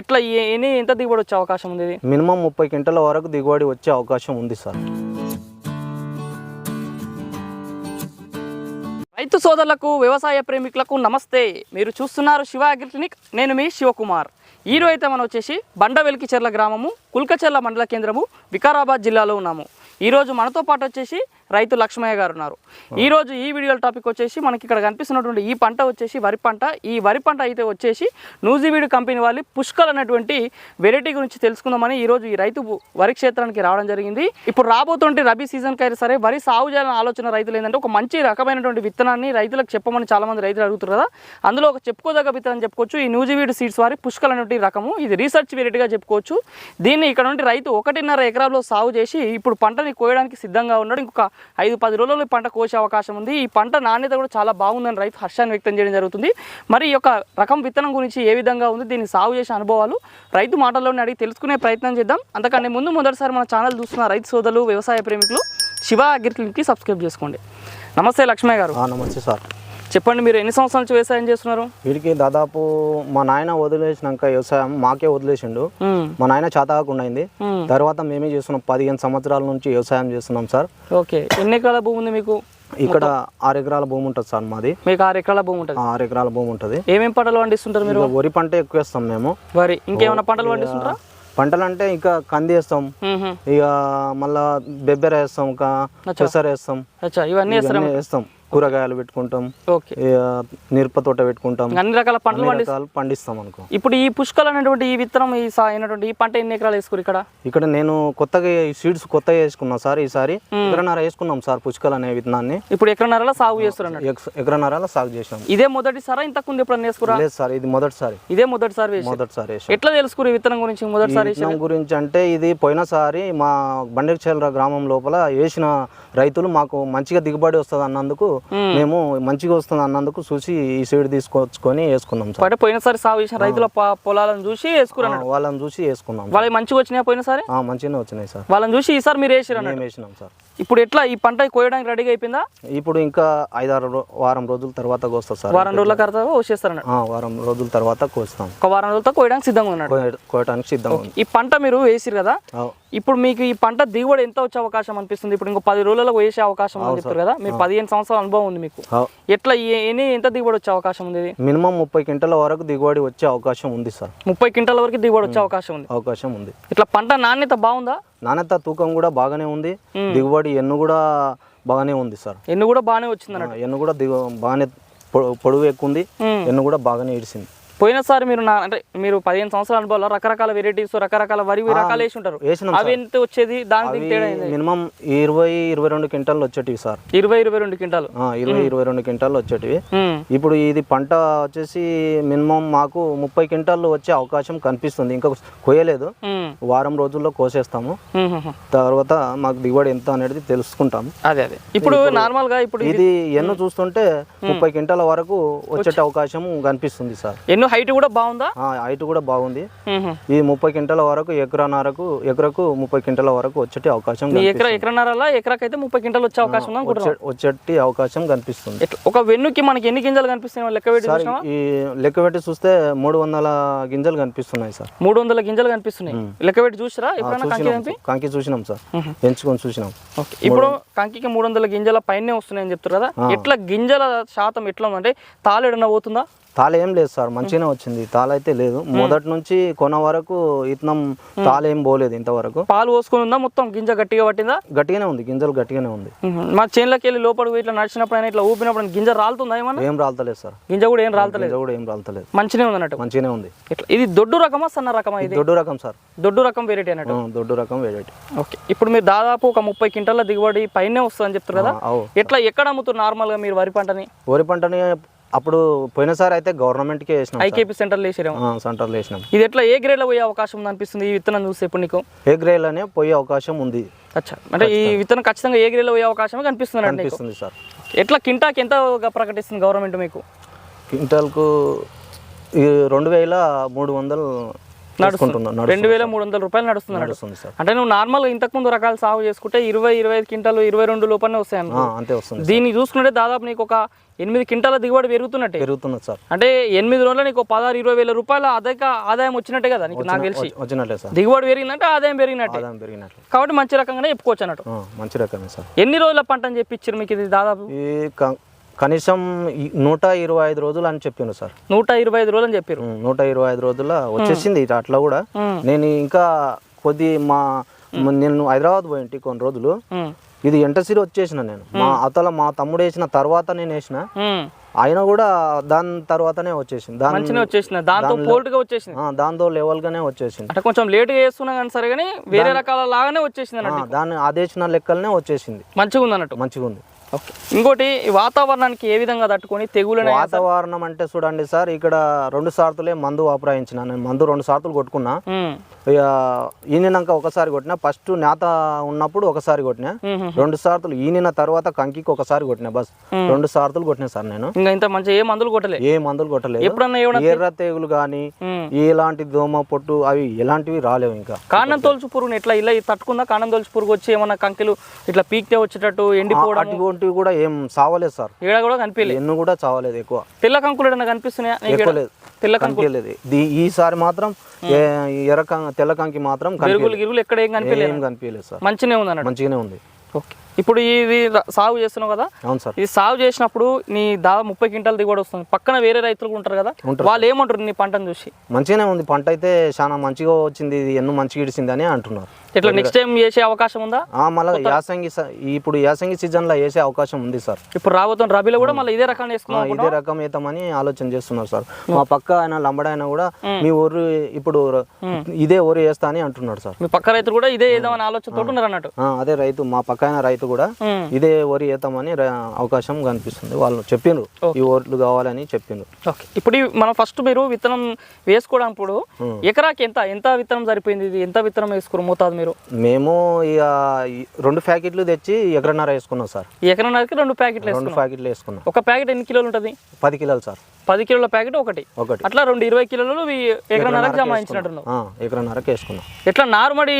ఎట్లా ఎన్ని ఎంత దిగుబడి వచ్చే అవకాశం ఉంది మినిమం ముప్పై క్వింటల వరకు దిగుబడి వచ్చే అవకాశం ఉంది సార్. రైతు సోదరులకు వ్యవసాయ ప్రేమికులకు నమస్తే. మీరు చూస్తున్నారు శివ అగ్రి క్లినిక్ నేను మీ శివకుమార్. ఈ రోజు అయితే మనం వచ్చేసి బండవెలికి చెర్ల గ్రామము కుల్కచెర్ల మండల కేంద్రము వికారాబాద్ జిల్లాలో ఉన్నాము. ఈ రోజు మనతో పాటు వచ్చేసి రైతు లక్ష్మయ్య గారు ఉన్నారు. ఈ రోజు ఈ వీడియో టాపిక్ వచ్చేసి మనకి ఇక్కడ కనిపిస్తున్నటువంటి ఈ పంట వచ్చేసి వరి పంట. ఈ వరి పంట అయితే వచ్చేసి నూజివీడు కంపెనీ వాళ్ళు పుష్కల్ అనేటువంటి వెరైటీ గురించి తెలుసుకుందామని ఈ రోజు ఈ రైతు వరి క్షేత్రానికి రావడం జరిగింది. ఇప్పుడు రాబోతుంటే రబీ సీజన్కి అయితే సరే వరి సాగు చేయాలని ఆలోచన రైతులు ఏంటంటే ఒక మంచి రకమైనటువంటి విత్తనాన్ని రైతులకు చెప్పమని చాలా మంది రైతులు అడుగుతారు కదా. అందులో ఒక చెప్పుకోదగ్గ విత్తనం చెప్పుకోవచ్చు. ఈ నూజివీడు సీడ్స్ వారి పుష్కల్ అనేటువంటి రకము. ఇది రీసెర్చ్ వెరైటీగా చెప్పుకోవచ్చు. దీన్ని ఇక్కడ నుండి రైతు ఒకటిన్నర ఎకరాల్లో సాగు చేసి ఇప్పుడు పంటని కోయడానికి సిద్ధంగా ఉన్నాడు. ఇంకొక ఐదు పది రోజుల్లో ఈ పంట కోసే అవకాశం ఉంది. ఈ పంట నాణ్యత కూడా చాలా బాగుందని రైతు హర్షాన్ని వ్యక్తం చేయడం జరుగుతుంది. మరి ఈ యొక్క రకం విత్తనం గురించి ఏ విధంగా ఉంది దీన్ని సాగు చేసే అనుభవాలు రైతు మాటల్లోనే అడిగి తెలుసుకునే ప్రయత్నం చేద్దాం. అంతకంటే ముందు మొదటిసారి మన ఛానల్ చూస్తున్న రైతు సోదరులు వ్యవసాయ ప్రేమికులు శివ అగ్రిక్లినిక్కి సబ్స్క్రైబ్ చేసుకోండి. నమస్తే లక్ష్మయ్య గారు. నమస్తే సార్. చెప్పండి మీరు ఎన్ని సంవత్సరాల నుంచి వ్యవసాయం చేస్తున్నారు? వీడికి దాదాపు మా నాయన వదిలేసినాక వ్యవసాయం మాకే వదిలేసిండు. మా నాయన చేతకాకుండా అయింది. తర్వాత మేమే చేస్తున్నాం పదిహేను సంవత్సరాల నుంచి వ్యవసాయం చేస్తున్నాం సార్. ఓకే. ఎన్ని ఎకరాల భూమి ఉంది మీకు? ఇక్కడ ఆరు ఎకరాల భూమి ఉంటుంది సార్ మాది. మీకు ఆరు ఎకరాల భూమి ఉంటుంది. ఆరు ఎకరాల భూమి ఉంటుంది. ఏమేం పంటలు పండిస్తుంటారు మీరు? వరి పంట ఎక్కువ వేస్తాం మేము. వరి. ఇంకేమైనా పంటలు పండిస్తుంటారా? పంటలు అంటే ఇంకా కంది వేస్తాం. ఇక మళ్ళా బెబ్బెర వేస్తాం ఇంకా పెసర వేస్తాం. ఇవన్నీ వేస్తాం. కూరగాయలు పెట్టుకుంటాం. మిరప తోట పెట్టుకుంటాం. అన్ని రకాల పంటలు రకాలు పండిస్తాం అనుకో. ఇప్పుడు ఈ పుష్కలు అనేటువంటి ఈ విత్తనం ఈ అయినటువంటి ఈ పంట ఎన్ని ఎకరాలు వేసుకోరు ఇక్కడ? ఇక్కడ నేను కొత్తగా ఈ సీడ్స్ కొత్తగా వేసుకున్నా సార్ ఈసారి. ఎకరన్నర వేసుకున్నాం సార్ పుష్కల్ అనే విత్తనాన్ని. ఇప్పుడు ఎకరన్నరలో సాగు ఎక్స్- ఎకరన్నరలో సాగు చేసినాం ఇదే మొదటిసారా ఇంతకు ముందు ఎప్పుడన్నా వేసుకురా? లేదు సార్ ఇది మొదటిసారి. ఇదే మొదటిసారి మొదటిసారి ఎట్లా తెలుసుకురు విత్తనం గురించి? మొదటిసారి విత్తనం గురించి అంటే ఇది పోయినసారి మా బండెక్చేలర గ్రామం లోపల వేసిన రైతులు మాకు మంచిగా దిగుబడి వస్తుంది అన్నందుకు మేము. మంచిగా వస్తుంది అన్నందుకు చూసి ఈ సీడ్ తీసుకొచ్చుకొని వేసుకున్నాం సార్. అంటే పోయినసారి సాగు చేసిన రైతుల పొలాలను చూసి వేసుకురా ఆ, వాళ్ళని చూసి వేసుకున్నాం వాళ్ళకి మంచిగా వచ్చినాయా పోయినసారి? మంచిగానే వచ్చినాయి సార్. వాళ్ళని చూసి ఈసారి మీరు వేసిరు వేసినాం సార్. ఇప్పుడు ఎట్లా ఈ పంట కోయడానికి రెడీగా అయిపోయిందా? ఇప్పుడు ఇంకా ఐదారు వారం రోజుల తర్వాత కోస్తారు సార్. వారం రోజుల తర్వాత ఆ, వారం రోజుల తర్వాత కోస్తాం. ఒక వారం రోజులతో కోయడానికి సిద్ధంగా ఉన్నాడు. కోయ- కోయటానికి సిద్ధంగా ఈ పంట మీరు వేసిరు కదా? ఇప్పుడు మీకు ఈ పంట దిగుబడి ఎంత వచ్చే అవకాశం అనిపిస్తుంది? ఇప్పుడు ఇంకో పది రోజులలో వేసే అవకాశం ఉందని చెప్తారు కదా? మీరు పదిహేను సంవత్సరాల అనుభవం ఉంది మీకు. ఎట్లా ఎన్ని ఎంత దిగుబడి వచ్చే అవకాశం ఉంది మినిమం ముప్పై క్వింటల వరకు దిగుబడి వచ్చే అవకాశం ఉంది సార్. ముప్పై క్వింటాల వరకు దిగుబడి వచ్చే అవకాశం ఉంది. అవకాశం ఉంది. ఇట్లా పంట నాణ్యత బాగుందా? నాణ్యత తూకం కూడా బాగానే ఉంది. దిగుబడి ఎన్ను కూడా బాగానే ఉంది సార్. ఎన్ని కూడా బాగానే వచ్చింది ఎన్ను కూడా దిగు బాగానే పొడవు ఎక్కువ ఉంది. ఎన్ను కూడా బాగానే ఇడిసింది. పోయినసారి మీరు నా అంటే మీరు పదిహేను సంవత్సరాల అనుభవంలో రకరకాల వెరైటీస్ రకరకాల వరి రకాలు వేసి ఉంటారు అవి ఎంత వచ్చేది? దానికి తేడా? మినిమం ఇరవై ఇరవై రెండు క్వింటాలు వచ్చేటివి సార్. ఇరవై ఇరవై రెండు క్వింటాలు. ఇరవై ఇరవై రెండు క్వింటాలు వచ్చేటివి. ఇప్పుడు ఇది పంట వచ్చేసి మినిమం మాకు ముప్పై క్వింటాలు వచ్చే అవకాశం కనిపిస్తుంది. ఇంకా కొయ్యలేదు. ఉమ్. వారం రోజుల్లో కోసేస్తాము. తర్వాత మాకు దిగుబడి ఎంత అనేది తెలుసుకుంటాము అదే అదే. ఇప్పుడు నార్మల్గా ఇప్పుడు ఇది ఎన్ను చూస్తుంటే ముప్పై క్వింటాల వరకు వచ్చే అవకాశం కనిపిస్తుంది సార్. ఎన్నో హైట్ కూడా బాగుందా? హైట్ కూడా బాగుంది. ఈ ముప్పై క్వింటాల వరకు ఎకరన్నరకు ఎకరకు ముప్పై క్వింటాల వరకు వచ్చేటి అవకాశం. ఎకరా ఎకరన్నరలా ఎకరాకైతే ముప్పై క్వింటాలు వచ్చే అవకాశం వచ్చే- వచ్చేటి అవకాశం కనిపిస్తుంది. ఒక వెన్నుకి మనకి ఎన్ని గింజలు కనిపిస్తాయి మనం లెక్క పెట్టి ఈ లెక్క పెట్టి చూస్తే మూడు వందల గింజలు కనిపిస్తున్నాయి సార్. మూడు వందల గింజలు కనిపిస్తున్నాయి. లెక్క పెట్టి చూసిరా? ఎప్పుడైనా కంకి చూసినాం తెంపి కంకి చూసినాం సార్. ఎంచుకొని చూసినాం. ఇప్పుడు కంకికి మూడు వందల గింజల పైనే వస్తున్నాయని చెప్తారు కదా. ఎట్లా గింజల శాతం ఎట్లా ఉందంటే తాలు ఎడన పోతుందా? తాళ ఏం లేదు సార్ మంచిగానే వచ్చింది. తాళ అయితే లేదు. మొదటి నుంచి కొన వరకు ఇతనం తాళ ఏం పోలేదు ఇంతవరకు. పాలు పోసుకొని ఉందా? మొత్తం గింజ గట్టిగా పట్టిందా? గట్టిగానే ఉంది గింజలు గట్టిగానే ఉంది. మా చేనులోకి వెళ్ళి లోపలికి ఇట్లా నడిచినప్పుడు ఇట్లా ఊపినప్పుడు గింజ రాలుతుందా ఏమన్నా? ఏం రాలతలేదు సార్. గింజ కూడా ఏం రాలతలేదు? కూడా ఏం రాలతలేదు. మంచినే ఉంది అన్నట్టు? మంచిగానే ఉంది. ఇట్లా ఇది దొడ్డు రకమా సన్న రకమా ఇది? దొడ్డు రకం సార్. దొడ్డు రకం వెరైటీ అన్నట్టు? దొడ్డు రకం వేరేటి ఓకే. ఇప్పుడు మీరు దాదాపు ఒక ముప్పై క్వింటాల దిగుబడి పైనే వస్తుందని చెప్తారు కదా? ఎట్లా ఎక్కడ అమ్ముతారు నార్మల్గా మీరు వరి పంటని? వరి పంటని అప్పుడు పోయినసారి అయితే గవర్నమెంట్కే వేసినాం. ఐకేపీ సెంటర్లో ఆ, సెంటర్లో వేసినాం. ఇది ఎట్లా ఏ గ్రేడ్లో పోయే అవకాశం ఉంది అనిపిస్తుంది ఈ విత్తనం చూస్తే ఇప్పుడు నీకు? ఏ గ్రేలోనే పోయే అవకాశం ఉంది. అచ్చా. అంటే ఈ విత్తనం ఖచ్చితంగా ఏ గ్రేడ్లో పోయే అవకాశం కనిపిస్తుంది అనిపిస్తుంది సార్. ఎట్లా కింటాకి ఎంత ప్రకటిస్తుంది గవర్నమెంట్ మీకు? క్వింటాల్కు ఈ రెండు వేల మూడు వందలు చేసుకుంటున్నాం రెండు వేల మూడు వందల రూపాయలు నడుస్తుంది. నడుస్తుంది సార్. అంటే నువ్వు నార్మల్ ఇంతకు ముందు రకాలు సాగు చేసుకుంటే ఇరవై ఇరవై ఐదు క్వింటాలు ఇరవై రెండు లోపలనే వస్తాయి అంతే వస్తుంది దీన్ని చూసుకుంటే దాదాపు నీకు ఒక ఎనిమిది క్వింటాల దిగుబడి పెరుగుతున్నట్టే. పెరుగుతున్నది సార్. అంటే ఎనిమిది రోజుల్లో నీకు పదహారు ఇరవై వేల రూపాయల అధిక ఆదాయం వచ్చినట్టే కదా నీకు నాకు తెలిసి. వచ్చి- వచ్చినట్లే సార్. దిగుబడి పెరిగిందంటే ఆదాయం పెరిగినట్టే. ఆదాయం పెరిగినట్లు కాబట్టి మంచి రకంగానే చెప్పుకోవచ్చు అన్నట్టు. మంచి రకమే సార్. ఎన్ని రోజుల పంట అని చెప్పించారు మీకు ఇది దాదాపు? కనీసం నూట ఇరవై ఐదు రోజులు అని చెప్పిండు సార్. నూట ఇరవై ఐదు రోజులు అని చెప్పారు నూట ఇరవై ఐదు రోజుల్లో వచ్చేసింది అట్లా కూడా. నేను ఇంకా కొద్ది మా నేను హైదరాబాద్ పోయింటి కొన్ని రోజులు. ఇది ఎంటసిరి వచ్చేసిన నేను. మా అతల మా తమ్ముడు వేసిన తర్వాత నేను వేసిన. ఆయన కూడా దాని తర్వాతనే వచ్చేసింది. దాని వచ్చేసింది. దాంతో పోల్టుగా వచ్చేసింది. దాంతో లెవెల్గానే వచ్చేసింది. అంటే కొంచెం లేట్గా వేస్తున్నా కానీ సరే కానీ వేరే రకాల లాగానే వచ్చేసింది దాన్ని ఆదేశిన లెక్కలనే వచ్చేసింది. మంచిగా ఉంది అన్నట్టు. మంచిగా ఉంది ఓకే. ఇంకోటి ఈ వాతావరణానికి ఏ విధంగా తట్టుకొని తెగులని వాతావరణం అంటే చూడండి సార్ ఇక్కడ రెండు సార్తులే మందు వాపరాయించిన. నేను మందు రెండు సార్తులు కొట్టుకున్నా. ఈనినాక ఒకసారి కొట్టినా ఫస్ట్ నేత ఉన్నప్పుడు ఒకసారి కొట్టినా రెండు సార్తులు ఈనిన తర్వాత కంకికి ఒకసారి కొట్టినా బస్. రెండు సార్తులు కొట్టినా సార్ నేను. ఇంకా ఇంత మంచి ఏ మందులు కొట్టలే? ఏ మందులు కొట్టలేదు. ఎప్పుడన్నా ఏమన్నా ఎర్ర తెగులు కానీ. ఎలాంటి దోమ పొట్టు అవి ఎలాంటివి రాలేవు ఇంకా. కాండం తొలుచు పురుగుని ఎట్లా ఇలా తట్టుకుందా? కాండం తొలుచు పురుగు వచ్చి ఏమన్నా కంకిలు ఇట్లా పీక్తే వచ్చేటట్టు ఎండిపోవడం? అటువంటివి కూడా ఏం సావలేదు సార్. ఈడ కూడా కనిపించలేదు ఎన్ను కూడా చావలేదు ఎక్కువ. తెల్ల కంకులు ఏదైనా కనిపిస్తున్నాయా? తెల్ల కంకులు? ఈసారి మాత్రం ఎర్ర తెల్ల కంకి మాత్రం గిరుగులు ఎక్కడ ఏం కనిపించలేదు. ఏం కనిపించలేదు సార్. మంచినే ఉంది మంచిగానే ఉంది. ఓకే. ఇప్పుడు ఇది సాగు చేస్తున్నావు కదా? అవును సార్. ఇది సాగు చేసినప్పుడు నీ దాదాపు ముప్పై క్వింటాల దిగుబడి వస్తుంది. పక్కన వేరే రైతులు ఉంటారు కదా వాళ్ళు ఏమంటారు నీ పంటను చూసి? మంచిగానే ఉంది. పంట అయితే చాలా మంచిగా వచ్చింది. ఇది ఎన్నో మంచిగా ఇడిచింది అని అంటున్నారు. ఇట్లా నెక్స్ట్ టైం చేసే అవకాశం ఉందా? మళ్ళా యాసంగి ఇప్పుడు యాసంగి సీజన్లో వేసే అవకాశం ఉంది సార్. ఇప్పుడు రాబోతున్న రబీలో కూడా మళ్ళీ ఇదే రకాన్ని ఆ, వేసుకున్నాం ఇదే రకం వేద్దామని ఆలోచన చేస్తున్నారు సార్. మా. పక్క ఆయన లంబడాయన కూడా మీ. ఊరు ఇప్పుడు ఇదే ఊరు వేస్తా అని అంటున్నాడు సార్. మీ పక్క రైతులు కూడా ఇదే వేద్దామని ఆలోచనతో ఉన్నారు అన్నట్టు. అదే రైతు మా పక్క రైతు కూడా. ఇదే వరి వేద్దామని ర- అవకాశం కనిపిస్తుంది. వాళ్ళు చెప్పిండ్రు. ఈ ఓట్లు కావాలని చెప్పిండ్రు. ఓకే. ఇప్పుడు మనం ఫస్ట్ మీరు విత్తనం వేసుకోవడానికి ఎకరాకి ఎంత? ఎంత విత్తనం సరిపోయింది ఇది? ఎంత విత్తనం వేసుకోరు మోతాదు మీరు? మేము ఇక ఈ రెండు ప్యాకెట్లు తెచ్చి ఎకరన్నర వేసుకున్నాం సార్. ఈ ఎకరానికి రెండు ప్యాకెట్లు రెండు ప్యాకెట్లు వేసుకున్నాం. ఒక ప్యాకెట్ ఎన్ని కిలోలు ఉంటుంది? పది కిలోలు సార్. పది కిలోల ప్యాకెట్ ఒకటి. ఒకటి. అట్లా రెండు ఇరవై కిలోలు ఎకరన్నరకు ఎకరన్నరకి వేసుకున్నాం. ఎట్లా నారుమడి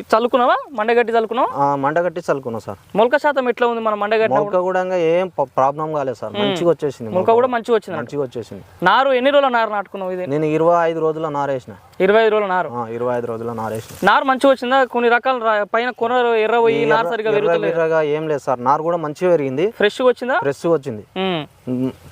చల్లుకున్నావా? మండగట్టి చల్లుకున్నావా? ఆ, మండగట్టి చల్లుకున్నాం సార్. మొలక శాతం ఎట్లా ఉంది మన మండగట్టి మొలక కూడా ఏం ప్రాబ్లం కాలేదు సార్. మంచిగా వచ్చేసింది మొలక కూడా మంచిగా వచ్చింది. మంచిగా వచ్చేసింది. నారు ఎన్ని రోజుల నారు నాటుకున్నావు ఇది? నేను ఇరవై ఐదు రోజుల నారేసిన. ఇరవై ఐదు రోజుల నారు. ఆ, ఇరవై ఐదు రోజుల నారేసిన నారు మంచిగా వచ్చిందా? కొన్ని రకాల పైన కొన ఎర్ర పోయి నారు సరిగా ఎర్ర ఎర్రగా ఏం లేదు సార్. నారు కూడా మంచిగా పెరిగింది. ఫ్రెష్గా వచ్చిందా? ఫ్రెష్ వచ్చింది.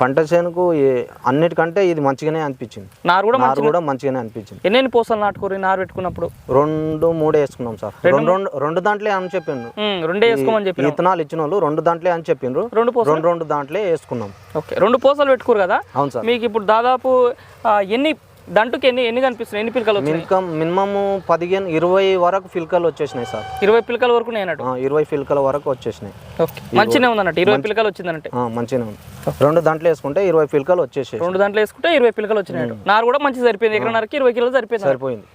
పంట చేనుకు అన్నిటికంటే ఇది మంచిగానే అనిపించింది. నారు కూడా నారు కూడా మంచిగానే అనిపించింది. ఎన్నెన్ని పూసలు నాటుకోరు నారు పెట్టుకున్నప్పుడు? రెండు మూడు వేసుకున్నాం సార్. రెండు రెండు రెండు దాంట్లో అని చెప్పిండ్రు. రెండే వేసుకోమని చెప్పి విత్తనాలు ఇచ్చిన వాళ్ళు రెండు దాంట్లో అని చెప్పిండ్రు. రెండు రెండు రెండు దాంట్లో వేసుకున్నాం. ఓకే రెండు పూసలు పెట్టుకోరు కదా? అవును సార్. మీకు ఇప్పుడు దాదాపు ఎన్ని దంటుకి ఎన్ని ఎన్ని కనిపిస్తున్నాయి? ఎన్ని పిలకలు వచ్చినాయి? మినిమం మినిమము పదిహేను ఇరవై వరకు ఫిల్కలు వచ్చేసినాయి సార్. ఇరవై పిలకల వరకు నేను అన్నట్టు ఇరవై ఫిల్కల వరకు వచ్చేసినాయి. ఓకే. మంచిగా ఉందన్నట్టు? ఇరవై పిలకలు వచ్చిందంటే ఆ, మంచిగానే ఉంది. రెండు దాంట్లో వేసుకుంటే ఇరవై ఫిల్కలు వచ్చేసాయి రెండు దాంట్లో వేసుకుంటే ఇరవై పిలకలు వచ్చినాయి నారు కూడా మంచిగా సరిపోయింది. ఎకరన్నరకి ఇరవై కిలోలు సరిపోయింది. సరిపోయింది.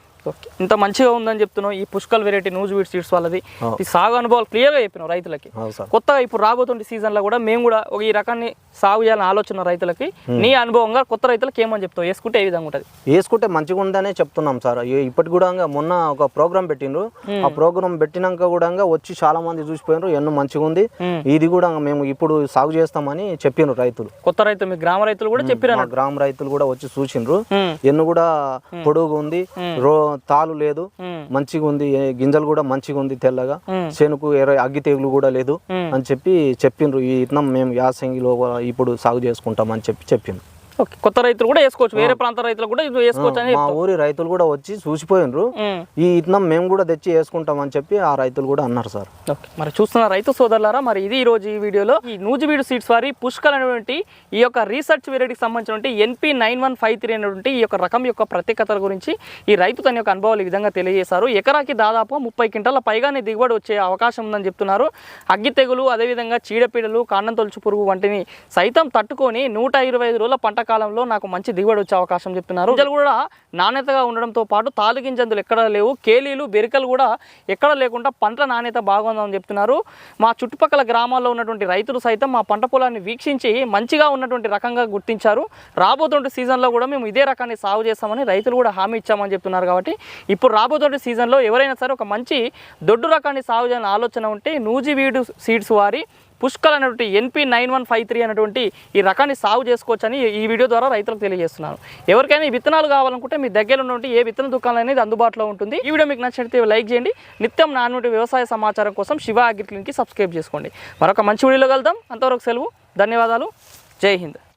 ఇంత మంచిగా ఉందని చెప్తున్నావు. ఈ Pushkal variety Nuziveedu seeds వాళ్ళది. ఈ సాగు అనుభవాలు క్లియర్గా చెప్పినావు రైతులకి. కొత్తగా ఇప్పుడు రాబోతుండే సీజన్లో కూడా మేము కూడా ఒక ఈ రకాన్ని సాగు చేయాలని ఆలోచన రైతులకి నీ అనుభవంగా కొత్త రైతులకి ఏమని చెప్తావు? వేసుకుంటే ఏ విధంగా ఉంటుంది? వేసుకుంటే మంచిగా ఉందనే చెప్తున్నాం సార్. ఇప్పటి కూడా మొన్న ఒక ప్రోగ్రామ్ పెట్టిండ్రు. ఆ ప్రోగ్రామ్ పెట్టినాక కూడా వచ్చి చాలా మంది చూసిపోయినారు ఎన్నో మంచిగా ఉంది. ఇది కూడా మేము ఇప్పుడు సాగు చేస్తామని చెప్పిండ్రు రైతులు. కొత్త రైతు మీ గ్రామ రైతులు కూడా చెప్పిరా మా గ్రామ రైతులు కూడా వచ్చి చూసిండ్రు. ఎన్ను కూడా పొడుగు ఉంది. రో తాలు లేదు. మంచిగా ఉంది గింజలు కూడా మంచిగా ఉంది తెల్లగా. చేనుకు అగ్గి తెగులు కూడా లేదు. అని చెప్పి చెప్పిండ్రు ఈ ఇతనం మేము యాసంగిలో ఇప్పుడు సాగు చేసుకుంటాం అని చెప్పి చెప్పిండ్రు కొత్త రైతులు కూడా వేసుకోవచ్చు. వేరే ప్రాంత రైతులు కూడా ఇది వేసుకోవచ్చు అని మా ఊరి రైతులు కూడా వచ్చి చూసిపోయినరు. ఈ ఇతనం మేము కూడా తెచ్చి వేసుకుంటాం అని చెప్పి ఆ రైతులు కూడా అన్నారు సార్. మరి చూస్తున్న రైతు సోదరులారా మరి ఇది ఈ రోజు ఈ వీడియోలో ఈ నూజివీడు సీడ్స్ వారి పుష్కల్ అనేటువంటి ఈ యొక్క రీసెర్చ్ వెరైటీకి సంబంధించినటువంటి NP nine one five three అనేటువంటి ఈ యొక్క రకం యొక్క ప్రత్యేకతల గురించి ఈ రైతు తన యొక్క అనుభవాలు ఈ విధంగా తెలియజేశారు. ఎకరాకి దాదాపు ముప్పై క్వింటాల పైగానే దిగుబడి వచ్చే అవకాశం ఉందని చెప్తున్నారు. అగ్గి తెగులు అదేవిధంగా చీడపీడలు కాండం తొలుచు పురుగు వంటిని సైతం తట్టుకొని నూట ఇరవై ఐదు రోజుల పంట కాలంలో నాకు మంచి దిగుబడి వచ్చే అవకాశం చెప్తున్నారు. గింజలు కూడా నాణ్యతగా ఉండడంతో పాటు తాలు ఎక్కడ లేవు. కేలీలు బెరికలు కూడా ఎక్కడ లేకుండా పంట నాణ్యత బాగుందని చెప్తున్నారు. మా చుట్టుపక్కల గ్రామాల్లో ఉన్నటువంటి రైతులు సైతం మా పంట పొలాన్ని వీక్షించి మంచిగా ఉన్నటువంటి రకంగా గుర్తించారు. రాబోతున్న సీజన్లో కూడా మేము ఇదే రకాన్ని సాగు చేస్తామని రైతులు కూడా హామీ ఇచ్చామని చెప్తున్నారు కాబట్టి ఇప్పుడు రాబోతున్న సీజన్లో ఎవరైనా సరే ఒక మంచి దొడ్డు రకాన్ని సాగు చేయాలని ఆలోచన ఉంటే నూజివీడు సీడ్స్ వారి పుష్కల్ అనేటువంటి NP nine one five three అనేటువంటి ఈ రకాన్ని సాగు చేసుకోవచ్చని ఈ వీడియో ద్వారా రైతులకు తెలియజేస్తున్నాను. ఎవరికైనా ఈ విత్తనాలు కావాలనుకుంటే మీ దగ్గర ఉన్నటువంటి ఏ విత్తన దుకాణం అనేది అందుబాటులో ఉంటుంది. ఈ వీడియో మీకు నచ్చినట్లయితే లైక్ చేయండి. నిత్యం నాన్నటి వ్యవసాయ సమాచారం కోసం శివ అగ్రిక్లిన్కి సబ్స్క్రైబ్ చేసుకోండి. మరొక మంచి వీడియోలో కలుద్దాం. అంతవరకు సెలవు ధన్యవాదాలు. జై హింద్.